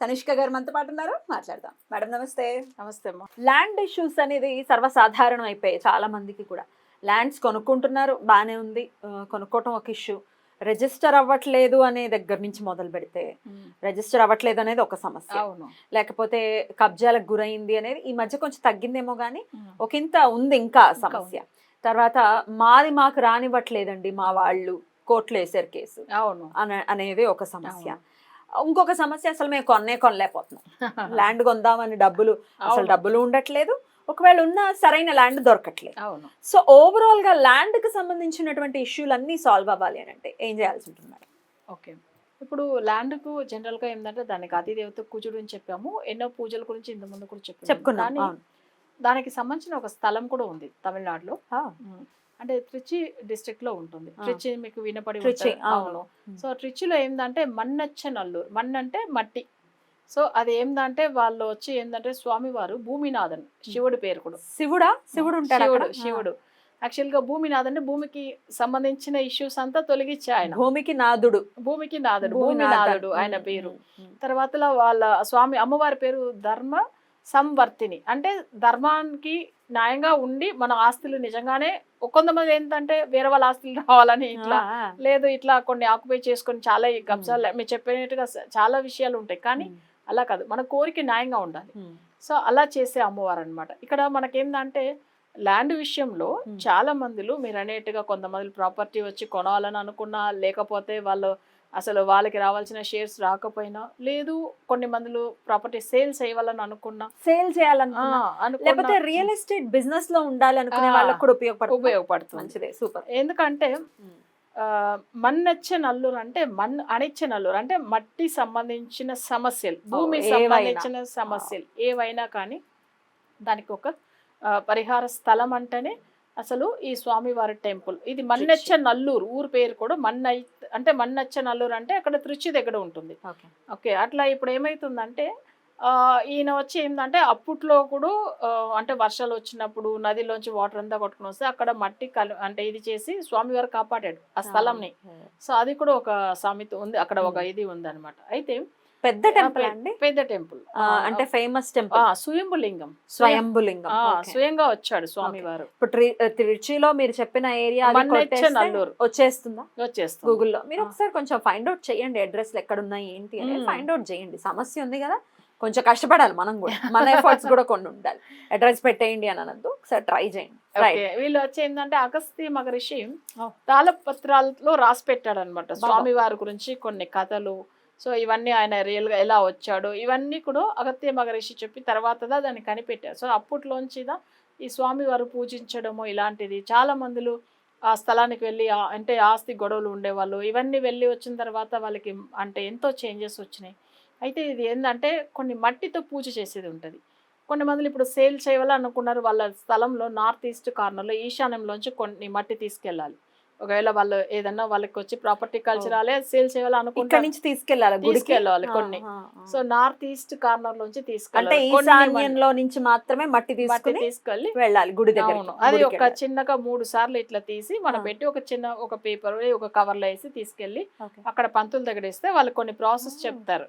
తనిష్క గారు మనతో పాటు ఉన్నారు. మాట్లాడదాం. మేడం నమస్తే. నమస్తే అమ్మా. ల్యాండ్ ఇష్యూస్ అనేది సర్వసాధారణం అయిపోయాయి చాలా మందికి కూడా. ల్యాండ్స్ కొనుక్కుంటున్నారు బాగానే ఉంది. కొనుక్కోవటం ఒక ఇష్యూ రిజిస్టర్ అవ్వట్లేదు అనే దగ్గర నుంచి మొదలు పెడితే రిజిస్టర్ అవ్వట్లేదు అనేది ఒక సమస్య. అవును. లేకపోతే కబ్జాలకు గురైంది అనేది ఈ మధ్య కొంచెం తగ్గిందేమో కానీ ఒక ఇంత ఉంది ఇంకా సమస్య. తర్వాత మాది మాకు రానివ్వట్లేదండి మా వాళ్ళు కోర్టులో వేసారు కేసు. అవును. అన- అనేది ఒక సమస్య. ఇంకొక సమస్య అసలు మేము కొన్నే కొనలేకపోతున్నాం. ల్యాండ్ కొందామని డబ్బులు అసలు. డబ్బులు ఉండట్లేదు. ఒకవేళ ఉన్న సరైన ల్యాండ్ దొరకట్లేదు. అవును. సో ఓవరాల్గా ల్యాండ్కి సంబంధించినటువంటి ఇష్యూలు అన్ని సాల్వ్ అవ్వాలి అని అంటే ఏం చేయాల్సి ఉంటుంది మేడం? ఓకే ఇప్పుడు ల్యాండ్కు జనరల్గా ఏంటంటే దానికి అతి దేవత కూచుడు అని చెప్పాము. ఎన్నో పూజల గురించి ఇంత ముందు కూడా చెప్పాము. చెప్పుకున్నాం. కానీ అవును. దానికి సంబంధించిన ఒక స్థలం కూడా ఉంది తమిళనాడులో. అంటే త్రిచి డిస్ట్రిక్ట్లో ఉంటుంది ఆ. ట్రిచి మీకు వినపడి. అవును. ఉమ్. సో ట్రిచిలో ఏంటంటే మన్నచ్చ నల్లూరు మన్ను అంటే మట్టి సో అది ఏంటంటే వాళ్ళు వచ్చి ఏంటంటే స్వామివారు భూమినాథన్ శివుడి పేరు కూడా శివుడా శివుడు ఉంటాడు శివుడు? శివుడు యాక్చువల్గా భూమినాథ్ అంటే భూమికి సంబంధించిన ఇష్యూస్ అంతా తొలగించి ఆయన భూమికి నాదుడు భూమికి నాథుడు. భూమినాథుడు ఆయన ఉమ్, పేరు. తర్వాత వాళ్ళ స్వామి అమ్మవారి పేరు ధర్మ సంవర్తిని. అంటే ధర్మానికి న్యాయంగా ఉండి మన ఆస్తులు నిజంగానే కొంతమంది ఏంటంటే వేరే వాళ్ళ ఆస్తులు రావాలని ఇట్లా. లేదు ఇట్లా కొన్ని ఆక్యుపై చేసుకొని చాలా ఈ కబ్జాలు మీరు చెప్పినట్టుగా చాలా విషయాలు ఉంటాయి. కానీ అలా కాదు. మన కోరిక న్యాయంగా ఉండాలి. సో అలా చేసే అమ్మవారు అనమాట ఇక్కడ మనకేందంటే ల్యాండ్ విషయంలో. చాలా మందిలు మీరు అనేట్టుగా కొంతమంది ప్రాపర్టీ వచ్చి కొనాలని అనుకున్నా లేకపోతే వాళ్ళు అసలు వాళ్ళకి రావాల్సిన షేర్స్ రాకపోయినా లేదు కొన్ని మందులు ప్రాపర్టీ సేల్ చేయాలని అనుకున్నా. సేల్ చేయాలనుకున్నా. లేకపోతే రియల్ ఎస్టేట్ బిజినెస్లో ఉండాలి అనుకునే వాళ్ళకి కూడా ఉపయోగపడుతుంది. ఉపయోగపడుతుంది. మంచిదే సూపర్. ఎందుకంటే మన్నెచ్చ నల్లూరు అంటే మన్ అణిచ్చ నల్లూరు అంటే మట్టి సంబంధించిన సమస్యలు భూమి. సంబంధించిన సమస్యలు ఏవైనా కానీ దానికి ఒక పరిహార స్థలం అంటేనే అసలు ఈ స్వామివారి టెంపుల్. ఇది మన్నెచ్చ నల్లూరు ఊరు పేరు కూడా మన్నై అంటే మన్నెచ్చ నల్లూరు అంటే అక్కడ తృచి దగ్గర ఉంటుంది. ఓకే. అట్లా ఇప్పుడు ఏమవుతుందంటే ఈయన వచ్చి ఏంటంటే అప్పట్లో కూడా అంటే వర్షాలు వచ్చినప్పుడు నదిలోంచి వాటర్ అంతా కొట్టుకుని వస్తే అక్కడ మట్టి కలు అంటే ఇది చేసి స్వామివారు కాపాడాడు ఆ స్థలంని. సో అది కూడా ఒక సామెత ఉంది అక్కడ ఒక ఇది ఉంది అనమాట అయితే పెద్ద టెంపుల్ అండి? పెద్ద టెంపుల్. అంటే ఫేమస్ టెంపుల్. స్వయంభులింగం. స్వయంభులింగం. స్వయంగా వచ్చాడు స్వామివారు. ఇప్పుడు తిరుచిలో మీరు చెప్పిన ఏరియా. వచ్చేస్తుందా? వచ్చేస్తుంది. గూగుల్లో. మీరు. ఒకసారి కొంచెం ఫైండ్ అవుట్ చేయండి అడ్రస్ ఎక్కడ ఉన్నాయి ఏంటి అని. ఫైండ్ అవుట్ చేయండి. సమస్య ఉంది కదా. కొంచెం కష్టపడాలి మనం కూడా. మన ఎఫర్ట్స్ కూడా కొన్ని ఉండాలి. అడ్రస్ పెట్టేయండి అని అనద్దు. ఒకసారి ట్రై చేయండి. వీళ్ళు వచ్చి ఏంటంటే అగస్త్య మహర్షి. తాళపత్రాలలో రాసి పెట్టాడు అనమాట స్వామి వారి గురించి కొన్ని కథలు సో ఇవన్నీ ఆయన రియల్గా ఎలా వచ్చాడు ఇవన్నీ కూడా అగత్య మహర్షి చెప్పి తర్వాతదా దాన్ని కనిపెట్టారు. సో అప్పట్లోంచిదా ఈ స్వామి వారు పూజించడము ఇలాంటిది. చాలా మందులు ఆ స్థలానికి వెళ్ళి అంటే ఆస్తి గొడవలు ఉండేవాళ్ళు. ఇవన్నీ వెళ్ళి వచ్చిన తర్వాత వాళ్ళకి అంటే ఎంతో చేంజెస్ వచ్చినాయి. అయితే ఇది ఏంటంటే కొన్ని మట్టితో పూజ చేసేది ఉంటుంది. కొన్ని మందులు ఇప్పుడు సేల్ చేయాలి అనుకున్నారు వాళ్ళ స్థలంలో నార్త్ ఈస్ట్ కార్నర్లో ఈశాన్యంలోంచి కొన్ని మట్టి తీసుకెళ్ళాలి. ఒకవేళ వాళ్ళు ఏదన్నా వాళ్ళకి వచ్చి ప్రాపర్టీ కల్చరాలే సేల్ చేయాలి ఇక్కడ అనుకుంటారు నుంచి తీసుకెళ్ళాలి తీసుకెళ్ళాలి కొన్ని. సో నార్త్ ఈస్ట్ కార్నర్ లోంచి అంటే తీసుకెళ్ళాలి నుంచి మాత్రమే మట్టి తీసుకుని తీసుకెళ్ళి వెళ్ళాలి గుడి దగ్గర అది ఒక చిన్నగా మూడు సార్లు ఇట్లా తీసి మనం. పెట్టి ఒక చిన్న ఒక పేపర్ ఒక కవర్లో వేసి తీసుకెళ్ళి అక్కడ పంతుల దగ్గర ఇస్తే వాళ్ళు కొన్ని ప్రాసెస్ చెప్తారు.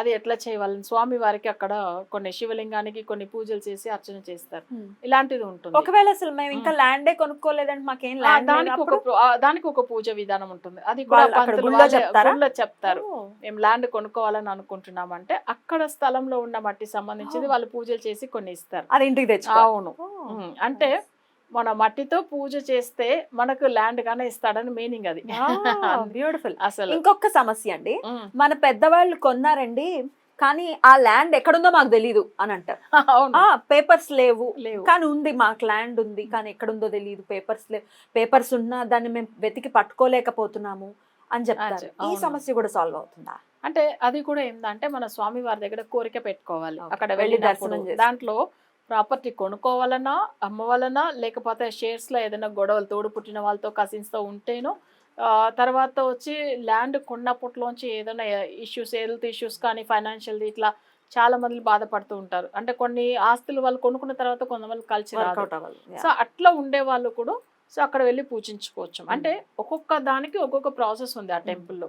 అది ఎట్లా చేయాలని స్వామి వారికి అక్కడ కొన్ని శివలింగానికి కొన్ని పూజలు చేసి అర్చన చేస్తారు. ఇలాంటిది ఉంటుంది. ఒకవేళ అసలు మేము ఇంకా ల్యాండే కొనుక్కోలేదంటే మాకేం ల్యాండ్ దానికి ఒక దానికి ఒక పూజ విధానం ఉంటుంది. అది కూడా గుళ్ళో చెప్తారా? మేము ల్యాండ్ కొనుక్కోవాలని అనుకుంటున్నామంటే అక్కడ స్థలంలో ఉన్న మట్టి సంబంధించింది. వాళ్ళు పూజలు చేసి కొన్ని ఇస్తారు అది ఇంటికి తెచ్చుకో. అవును. అంటే మన మట్టితో పూజ చేస్తే మనకు ల్యాండ్ గానే ఇస్తాడని మీనింగ్ అది. బ్యూటిఫుల్ అసలు. ఇంకొక సమస్య అండి. మన పెద్దవాళ్ళు కొన్నారండి. కానీ ఆ ల్యాండ్ ఎక్కడుందో మాకు తెలీదు అని అంటారు. పేపర్స్ లేవు. లేవు. కానీ ఉంది మాకు ల్యాండ్ ఉంది కానీ ఎక్కడుందో తెలియదు పేపర్స్ లేవు. పేపర్స్ ఉన్నా దాన్ని మేము వెతికి పట్టుకోలేకపోతున్నాము అని చెప్తారు. ఈ. సమస్య కూడా సాల్వ్ అవుతుందా? అంటే అది కూడా ఏంటంటే మన స్వామి వారి దగ్గర కోరిక పెట్టుకోవాలి. అక్కడ వెళ్ళి దర్శనం చేసి. దాంట్లో ప్రాపర్టీ కొనుక్కోవాలన్నా అమ్మవాలన్నా లేకపోతే షేర్స్లో ఏదైనా గొడవలు తోడు పుట్టిన వాళ్ళతో కజిన్స్తో ఉంటేనో తర్వాత వచ్చి ల్యాండ్ కొన్నప్పట్లోంచి ఏదైనా ఇష్యూస్ హెల్త్ ఇష్యూస్ కానీ ఫైనాన్షియల్ ఇట్లా చాలా మంది బాధపడుతూ ఉంటారు. అంటే కొన్ని ఆస్తులు వాళ్ళు కొనుక్కున్న తర్వాత కొంతమంది కలిసి సో అట్లా ఉండే వాళ్ళు కూడా సో అక్కడ వెళ్ళి పూజించుకోవచ్చు. అంటే ఒక్కొక్క దానికి ఒక్కొక్క ప్రాసెస్ ఉంది ఆ టెంపుల్లో.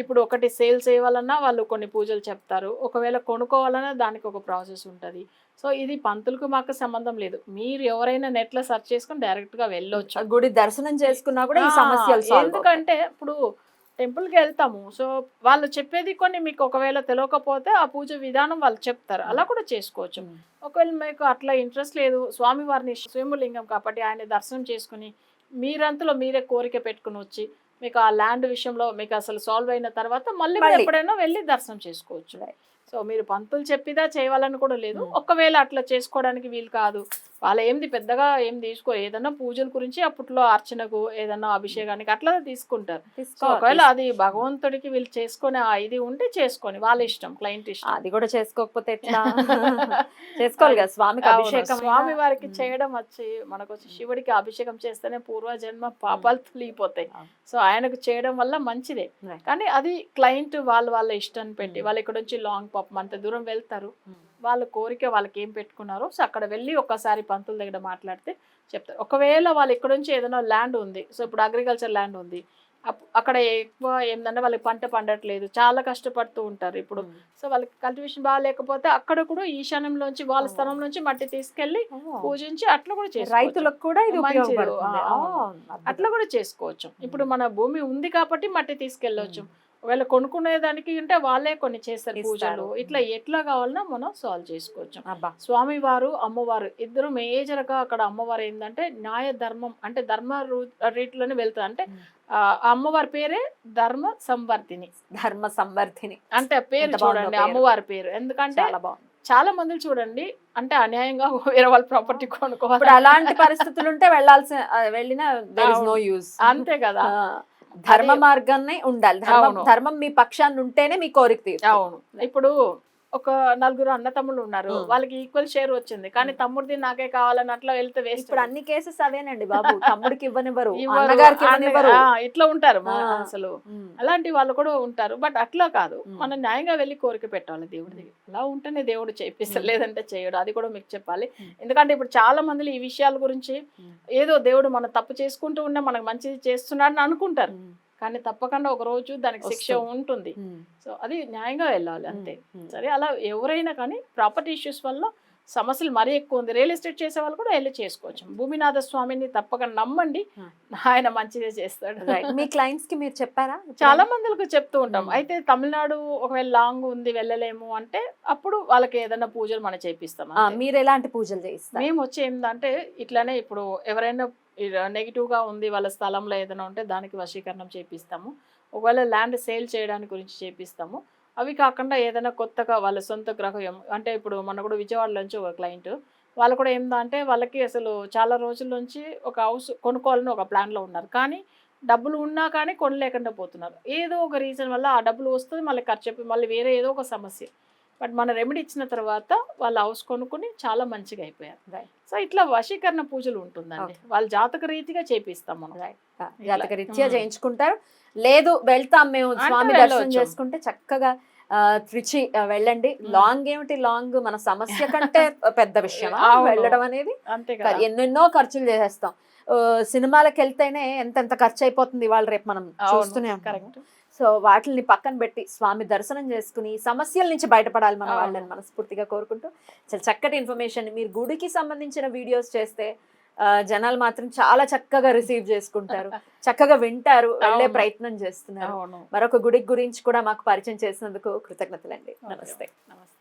ఇప్పుడు ఒకటి సేల్ చేయాలన్నా వాళ్ళు కొన్ని పూజలు చెప్తారు. ఒకవేళ కొనుక్కోవాలన్నా దానికి ఒక ప్రాసెస్ ఉంటుంది. సో ఇది పంతులకు మాకు సంబంధం లేదు. మీరు ఎవరైనా నెట్లో సెర్చ్ చేసుకుని డైరెక్ట్గా వెళ్ళొచ్చు. గుడి దర్శనం చేసుకున్నా కూడా ఈ సమస్యలు. ఎందుకంటే ఇప్పుడు టెంపుల్కి వెళ్తాము సో వాళ్ళు చెప్పేది కొన్ని మీకు ఒకవేళ తెలియకపోతే ఆ పూజ విధానం వాళ్ళు చెప్తారు అలా కూడా చేసుకోవచ్చు. ఒకవేళ మీకు అట్లా ఇంట్రెస్ట్ లేదు స్వామివారిని స్వయంలింగం కాబట్టి ఆయన దర్శనం చేసుకుని మీరంతలో మీరే కోరిక పెట్టుకుని వచ్చి మీకు ఆ ల్యాండ్ విషయంలో మీకు అసలు సాల్వ్ అయిన తర్వాత మళ్ళీ. ఎప్పుడైనా వెళ్ళి దర్శనం చేసుకోవచ్చు. సో మీరు పంతులు చెప్పిదా చేయాలని కూడా లేదు. ఒకవేళ అట్లా చేసుకోవడానికి వీలు కాదు వాళ్ళ ఏంది పెద్దగా ఏం తీసుకో ఏదన్నా పూజల గురించి అప్పట్లో అర్చనకు ఏదన్నా అభిషేకానికి అట్లా తీసుకుంటారు. ఒకవేళ అది భగవంతుడికి వీళ్ళు చేసుకునే ఇది ఉంటే చేసుకొని వాళ్ళ ఇష్టం క్లయింట్ ఇష్టం. అది కూడా చేసుకోకపోతే చేసుకోవాలి కదా స్వామికి అభిషేకం స్వామి వారికి. చేయడం వచ్చి మనకు వచ్చి శివుడికి అభిషేకం చేస్తేనే పూర్వజన్మ పాపాలు తొలిగిపోతాయి. సో ఆయనకు చేయడం వల్ల మంచిదే. కానీ అది క్లయింట్ వాళ్ళ వాళ్ళ ఇష్టాన్ని పెట్టి. వాళ్ళు ఇక్కడ నుంచి లాంగ్ పాపం అంత దూరం వెళ్తారు. వాళ్ళ కోరిక వాళ్ళకి ఏం పెట్టుకున్నారో సో అక్కడ వెళ్ళి ఒకసారి పంతుల దగ్గర మాట్లాడితే చెప్తారు. ఒకవేళ వాళ్ళు ఇక్కడ నుంచి ఏదైనా ల్యాండ్ ఉంది సో ఇప్పుడు అగ్రికల్చర్ ల్యాండ్ ఉంది అప్- అక్కడ ఎక్కువ ఏంటంటే వాళ్ళకి పంట పండట్లేదు చాలా కష్టపడుతూ ఉంటారు ఇప్పుడు. సో వాళ్ళకి కల్టివేషన్ బాగాలేకపోతే అక్కడ కూడా ఈశాన్యంలోంచి వాళ్ళ. స్థలం నుంచి మట్టి తీసుకెళ్ళి. పూజించి అట్లా కూడా చేసుకోవచ్చు. రైతులకు కూడా ఇది. అట్లా కూడా చేసుకోవచ్చు. ఇప్పుడు మన భూమి ఉంది కాబట్టి మట్టి తీసుకెళ్ళొచ్చు. ఒకవేళ కొనుక్కునే దానికి ఉంటే వాళ్ళే కొన్ని చేస్తారు. పూజలు. ఇట్లా ఎట్లా కావాలన్నా మనం సాల్వ్ చేసుకోవచ్చు. అబ్బా. స్వామివారు అమ్మవారు ఇద్దరు మేజర్గా అక్కడ అమ్మవారు ఏంటంటే న్యాయ ధర్మం అంటే ధర్మ రూ- రీతిలోనే వెళ్తారు అంటే అమ్మవారి పేరే ధర్మ సంవర్ధిని. ధర్మ సంవర్ధిని. అంటే పేరు చూడండి. అమ్మవారి పేరు. ఎందుకంటే చాలా బాగుంది. చాలా మంది చూడండి అంటే అన్యాయంగా వేరే వాళ్ళ ప్రాపర్టీ కొనుక్కోవాలి. అలాంటి పరిస్థితులు ఉంటే వెళ్ళాల్సిన వెళ్ళిన అంతే కదా. ధర్మ మార్గాన్ని ఉండాలి. ధర్మం. ధర్మం మీ పక్షాన్ని ఉంటేనే మీ కోరిక తీరుతుంది. అవును. ఇప్పుడు ఒక నలుగురు అన్న తమ్ముళ్ళు ఉన్నారు. వాళ్ళకి ఈక్వల్ షేర్ వచ్చింది కానీ తమ్ముడిది నాకే కావాలని అట్లా వెళ్తే వేస్ట్ ఇప్పుడు అన్ని కేసెస్ అవేనండి బాబు తమ్ముడికి ఇవ్వనివ్వరు ఇట్లా ఉంటారు. అసలు. అలాంటి వాళ్ళు కూడా ఉంటారు బట్ అట్లా కాదు. మనం న్యాయంగా వెళ్ళి కోరిక పెట్టాలి దేవుడి దగ్గర అలా ఉంటేనే దేవుడు చేపిస్తాడు ఉమ్. లేదంటే చేయడు అది కూడా మీకు చెప్పాలి. ఎందుకంటే ఇప్పుడు చాలా మంది ఈ విషయాల గురించి. ఏదో దేవుడు మనం తప్పు చేసుకుంటూ ఉంటే మనకు మంచిది చేస్తున్నాడని అనుకుంటారు. కానీ తప్పకుండా ఒక రోజు దానికి శిక్ష. ఉంటుంది. సో అది న్యాయంగా వెళ్ళాలి అంతే. సరే అలా ఎవరైనా కానీ ప్రాపర్టీ ఇష్యూస్ వల్ల సమస్యలు మరీ ఎక్కువ ఉంది. రియల్ ఎస్టేట్ చేసే వాళ్ళు కూడా వెళ్ళి చేసుకోవచ్చు. భూమినాథ స్వామిని తప్పక నమ్మండి. ఆయన మంచిదే చేస్తాడు. మీ క్లయింట్స్కి మీరు చెప్పారా? చాలా మందికి చెప్తూ ఉంటాం. Hmm. అయితే తమిళనాడు ఒకవేళ లాంగ్ ఉంది వెళ్ళలేము అంటే అప్పుడు వాళ్ళకి ఏదైనా పూజలు మనం చేపిస్తాం. మీరు ఎలాంటి పూజలు చేయిస్తారు? మేము వచ్చి ఏంటంటే ఇట్లానే ఇప్పుడు ఎవరైనా నెగిటివ్గా ఉంది వాళ్ళ స్థలంలో ఏదైనా ఉంటే దానికి వశీకరణం చేపిస్తాము. ఒకవేళ ల్యాండ్ సేల్ చేయడానికి గురించి చేపిస్తాము. అవి కాకుండా ఏదైనా కొత్తగా వాళ్ళ సొంత గ్రహం అంటే ఇప్పుడు మన కూడా విజయవాడలో నుంచి ఒక క్లయింట్ వాళ్ళు కూడా ఏంటంటే వాళ్ళకి అసలు చాలా రోజుల నుంచి ఒక హౌస్ కొనుక్కోవాలని ఒక ప్లాన్లో ఉన్నారు. కానీ డబ్బులు ఉన్నా కానీ కొనలేకుండా పోతున్నారు. ఏదో ఒక రీజన్ వల్ల ఆ డబ్బులు వస్తుంది మళ్ళీ ఖర్చు అయిపోయి మళ్ళీ వేరే ఏదో ఒక సమస్య. బట్ మన రెమెడీ ఇచ్చిన తర్వాత వాళ్ళ హౌస్ కొనుక్కొని చాలా మంచిగా అయిపోయారు. సో ఇట్లా వశీకరణ పూజలు ఉంటుందండి. వాళ్ళ జాతక రీతిగా చేపిస్తాం మనం. జాతక రీత్యా. చేయించుకుంటారు. లేదు వెళ్తాం మేము స్వామి దర్శనం. చేసుకుంటే చక్కగా త్రిచి వెళ్ళండి. లాంగ్ ఏమిటి లాంగ్ మన సమస్య కంటే పెద్ద విషయం. వెళ్ళడం అనేది ఎన్నెన్నో ఖర్చులు చేసేస్తాం సినిమాలకు వెళ్తేనే ఎంతెంత ఖర్చు అయిపోతుంది వాళ్ళు రేపు మనం చూస్తూనే ఉంటాం సో వాటిని పక్కన పెట్టి స్వామి దర్శనం చేసుకుని సమస్యల నుంచి బయటపడాలి మన. వాళ్ళని మనస్ఫూర్తిగా కోరుకుంటూ చాలా చక్కటి ఇన్ఫర్మేషన్ మీరు గుడికి సంబంధించిన వీడియోస్ చేస్తే జనాలు మాత్రం చాలా చక్కగా రిసీవ్ చేసుకుంటారు. చక్కగా వింటారు వెళ్ళే. ప్రయత్నం చేస్తున్నారు. మరొక గుడి గురించి కూడా మాకు పరిచయం చేసినందుకు కృతజ్ఞతలండి. నమస్తే. నమస్తే.